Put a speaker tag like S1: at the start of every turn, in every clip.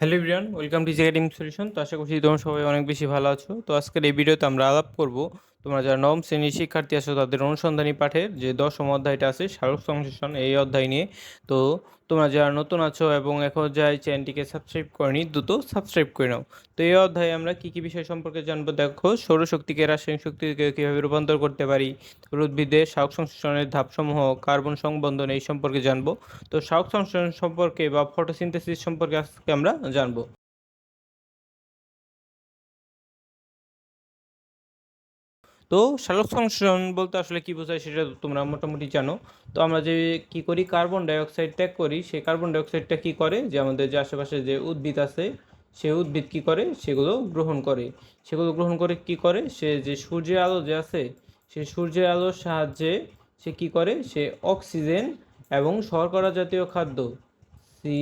S1: Hello ইব্রিয়ান welcome to academic solution. তো আশা করছি তোমরা সবাই অনেক বেশি ভালো আছো। তো আজকের এই ভিডিওতে আমরা আলাপ করব তোমরা যারা নবম শ্রেণির শিক্ষার্থী আছো, তাদের অনুসন্ধানী পাঠের যে দশম অধ্যায়টা আছে শারক সংশ্লেষণ এই অধ্যায় নিয়ে। তো তোমরা যারা নতুন আছো এবং এখন যা এই চ্যানেলটিকে সাবস্ক্রাইব করেনি, দ্রুত সাবস্ক্রাইব করে নাও। তো এই অধ্যায়ে আমরা কী কী বিষয় সম্পর্কে জানব? দেখো, সৌরশক্তিকে, রাসায়নিক শক্তিকে কীভাবে রূপান্তর করতে পারি? উদ্ভিদে শাক সংশ্লেষণের ধাপসমূহ, কার্বন সংবন্ধন, এই সম্পর্কে জানব। তো শাক সংশ্লেষণ সম্পর্কে বা ফটোসিনথেসিস সম্পর্কে আজকে আমরা জানব। তো সালোক সংশ্লেষণ বলতে আসলে কি বোঝায় সেটা তোমরা মোটামুটি জানো। তো আমরা যে কি করি কার্বন ডাইঅক্সাইড ত্যাগ করি, সেই কার্বন ডাইঅক্সাইডটা কি করে? যে আমাদের যে আশেপাশে যে উদ্ভিদ আছে সে উদ্ভিদ কি করে? সেগুলো গ্রহণ করে। সেগুলো গ্রহণ করে কি করে? সে যে সূর্যের আলো যে আছে সে সূর্যের আলোর সাহায্যে সে কি করে? সে অক্সিজেন এবং শর্করা জাতীয় খাদ্য C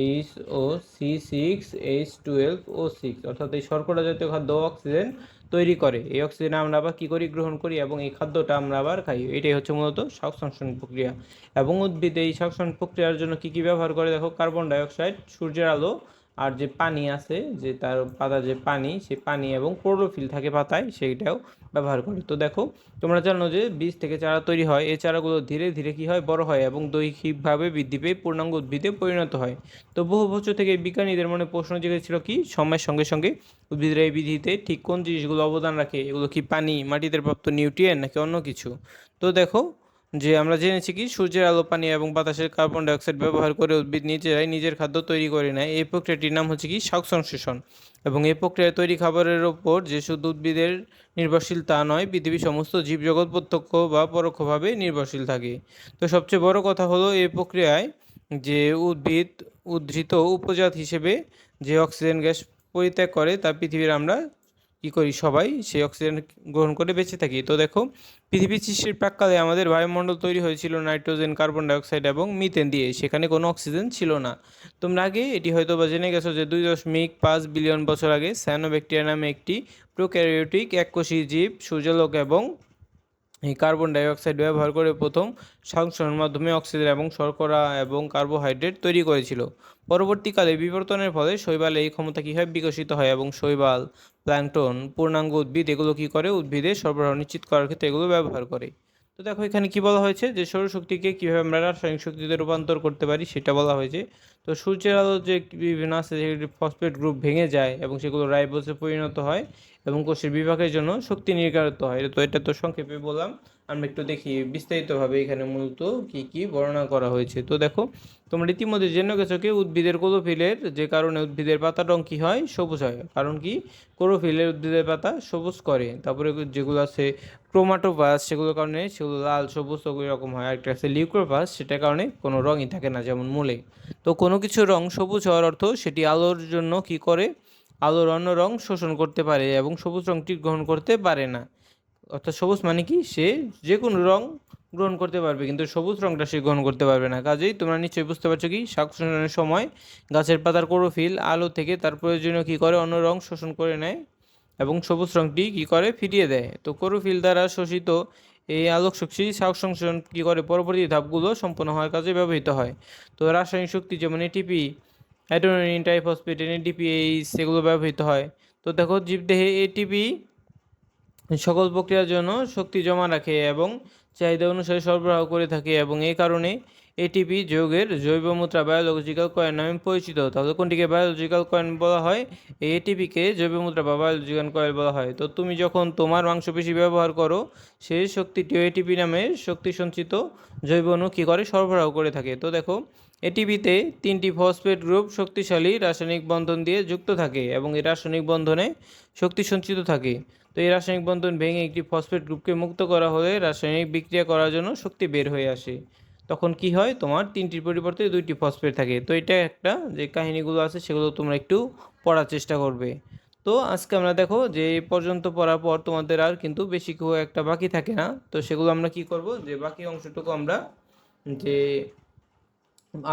S1: H O C six H twelve O six অর্থাৎ এই শর্করা জাতীয় খাদ্য অক্সিজেন তৈরি করে। এই অক্সিজেন আমরা আবার কী করি? গ্রহণ করি এবং এই খাদ্যটা আমরা আবার খাই। এটাই হচ্ছে মূলত সংশ্লেষণ প্রক্রিয়া। এবং উদ্ভিদ এই শ্বাস প্রক্রিয়ার জন্য কী কী ব্যবহার করে? দেখো কার্বন ডাইঅক্সাইড সূর্যের আলো আর যে পানি আছে, যে তার পাতা যে পানি সে পানি এবং ক্লোরোফিল থাকে পাতায়, সেইটাও ব্যবহার করে। তো দেখো, তোমরা জানো যে বীজ থেকে চারা তৈরি হয়, এই চারাগুলো ধীরে ধীরে কী হয়, বড় হয় এবং দৈহিকভাবে বৃদ্ধি পেয়ে পূর্ণাঙ্গ উদ্ভিদে পরিণত হয়। তো বহু বছর থেকে বিজ্ঞানীদের মনে প্রশ্ন জেগেছিল কি, সময়ের সঙ্গে সঙ্গে উদ্ভিদের এই বিধিতে ঠিক কোন জিনিসগুলো অবদান রাখে? এগুলো কি পানি, মাটিতে প্রাপ্ত নিউট্রিয়েন্ট নাকি অন্য কিছু? তো দেখো যে আমরা জেনেছি কি, সূর্যের আলো, পানি এবং বাতাসের কার্বন ডাইঅক্সাইড ব্যবহার করে উদ্ভিদ নিজেরাই নিজের খাদ্য তৈরি করে নেয়। এই প্রক্রিয়াটির নাম হচ্ছে কি, শাক সংশ্লেষণ। এবং এই প্রক্রিয়ায় তৈরি খাবারের ওপর যে শুধু উদ্ভিদের নির্ভরশীল তা নয়, পৃথিবীর সমস্ত জীবজগৎ প্রত্যক্ষ বা পরোক্ষভাবে নির্ভরশীল থাকে। তো সবচেয়ে বড় কথা হলো এই প্রক্রিয়ায় যে উদ্ভিদ উদ্ধৃত উপজাত হিসেবে যে অক্সিজেন গ্যাস পরিত্যাগ করে, তা পৃথিবীর আমরা কী করি সবাই, সেই অক্সিজেন গ্রহণ করে বেঁচে থাকি। তো দেখো পৃথিবীর সৃষ্টির প্রাককালে আমাদের বায়ুমণ্ডল তৈরি হয়েছিল নাইট্রোজেন, কার্বন ডাইঅক্সাইড এবং মিথেন দিয়ে। সেখানে কোনো অক্সিজেন ছিল না। তোমরা আগে এটি হয়তো বা জেনে গেছো যে দুই দশমিক পাঁচ বিলিয়ন বছর আগে স্যানোব্যাকটেরিয়া নামে একটি প্রোক্যারিওটিক এককোষী জীব, সূর্যালোক এবং এই কার্বন ডাইঅক্সাইড ব্যবহার করে প্রথম সংশ্লেষণের মাধ্যমে অক্সিজেন এবং শর্করা এবং কার্বোহাইড্রেট তৈরি করেছিল। পরবর্তীকালে বিবর্তনের ফলে শৈবালে এই ক্ষমতা কীভাবে বিকশিত হয় এবং শৈবাল প্ল্যাংটন পূর্ণাঙ্গ উদ্ভিদ এগুলো কী করে? উদ্ভিদের সরবরাহ নিশ্চিত করার ক্ষেত্রে এগুলো ব্যবহার করে। তো দেখো এখানে কি বলা হয়েছে যে সৌরশক্তিকে কীভাবে আমরা রাসায়নিক শক্তিতে রূপান্তর করতে পারি সেটা বলা হয়েছে। তো সূর্যের আলো যে বিভিন্ন আছে যেগুলি ফসফেট গ্রুপ ভেঙে যায় এবং সেগুলো রাইবোসে পরিণত হয় এবং কোষের বিভাগের জন্য শক্তি নির্ধারিত হয়। তো এটা তো সংক্ষেপে বললাম। আমরা একটু দেখি বিস্তারিতভাবে এখানে মূলত কি কি বর্ণনা করা হয়েছে। তো দেখো, তোমরা ইতিমধ্যে জেনে গেছো কি উদ্ভিদের ক্লোরোফিলের যে কারণে উদ্ভিদের পাতার রং কী হয়, সবুজ হয়। কারণ কি? ক্লোরোফিলের উদ্ভিদের পাতা সবুজ করে। তারপরে যেগুলো আছে ক্রোমাটোপাস, সেগুলোর কারণে সেগুলো লাল, সবুজ ওই রকম হয়। আরেকটা আছে লিউক্রোপাস, সেটার কারণে কোনো রঙই থাকে না, যেমন মূলে। তো কোনো কিছু রং সবুজ হওয়ার অর্থ সেটি আলোর জন্য কি করে? আলোর অন্য রং শোষণ করতে পারে এবং সবুজ রংটি গ্রহণ করতে পারে না। অর্থাৎ সবুজ মানে কি? সে যে কোনো রং গ্রহণ করতে পারবে, কিন্তু সবুজ রংটা সে গ্রহণ করতে পারবে না। কাজেই তোমরা নিশ্চয়ই বুঝতে পারছ কি? শাক শোষণের সময় গাছের পাতার ক্লোরোফিল আলো থেকে তার প্রয়োজনীয় কী করে? অন্য রং শোষণ করে নেয় এবং সবুজ রংটি কী করে? ফিরিয়ে দেয়। তো ক্লোরোফিল দ্বারা শোষিত এই আলোক শক্তি শাক সংশোধন কী করে? পরবর্তী ধাপগুলো সম্পন্ন হওয়ার কাজে ব্যবহৃত হয়। তো রাসায়নিক শক্তি যেমন এটিপি অ্যাডোনিন টাইফসফেট এনএডিপিএইচ সেগুলো ব্যবহৃত হয়। তো দেখো, জীবদেহে এটিপি সকল প্রক্রিয়ার জন্য শক্তি জমা রাখে এবং চাহিদা অনুসারে সরবরাহ করে থাকে এবং এই কারণে এটিপি যোগের জৈব মুদ্রা বায়োলজিক্যাল কয়েন নামে পরিচিত। তাহলে কোনটিকে বায়োলজিক্যাল কয়েন বলা হয়? এই এটিপিকে জৈব মুদ্রা বা বায়োলজিক্যাল কয়েন বলা হয়। তো তুমি যখন তোমার মাংসপেশি ব্যবহার করো সেই শক্তিটিও এটিপি নামে শক্তি সঞ্চিত জৈব অণু কী করে? সরবরাহ করে থাকে। তো দেখো এটিপিতে তিনটি ফসফেট গ্রুপ শক্তিশালী রাসায়নিক বন্ধন দিয়ে যুক্ত থাকে এবং এই রাসায়নিক বন্ধনে শক্তি সঞ্চিত থাকে। তো এই রাসায়নিক বন্ধন ভেঙে একটি ফসফেট গ্রুপকে মুক্ত করা হলে রাসায়নিক বিক্রিয়া করার জন্য শক্তি বের হয়ে আসে। তখন কি হয়? তোমার তিনটির পরিবর্তে দুইটি ফসফেট থাকে। তো এটা একটা যে কাহিনীগুলো আছে, সেগুলো তোমরা একটু পড়ার চেষ্টা করবে। তো আজকে আমরা দেখো যে পর্যন্ত পড়ার পর তোমাদের আর কিন্তু বেশি কেউ একটা বাকি থাকে না। তো সেগুলো আমরা কি করব? যে বাকি অংশটুকু আমরা যে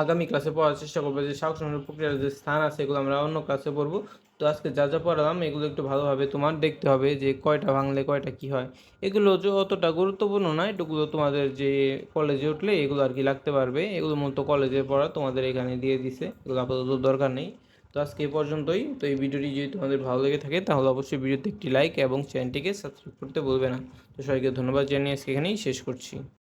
S1: আগামী ক্লাসে পড়ার চেষ্টা করব, যে শাক সংগ্রহ প্রক্রিয়ার যে স্থান আছে, এগুলো আমরা অন্য ক্লাসে পড়ব। তো আজকে যা যা পড়ালাম, এগুলো একটু ভালোভাবে তোমার দেখতে হবে যে কয়টা ভাঙলে কয়টা কি হয়। এগুলো যে অতটা গুরুত্বপূর্ণ নয় এটুকুলো তোমাদের যে কলেজে উঠলে এগুলো আর কি লাগতে পারবে। এগুলো মূলত কলেজে পড়া তোমাদের এখানে দিয়ে দিছে, এগুলো আপাতত দরকার নেই। তো আজকে এই পর্যন্তই। তো এই ভিডিওটি যদি তোমাদের ভালো লেগে থাকে, তাহলে অবশ্যই ভিডিওতে একটি লাইক এবং চ্যানেলটিকে সাবস্ক্রাইব করতে বলবে না। তো সবাইকে ধন্যবাদ জানিয়ে আজকে এখানেই শেষ করছি।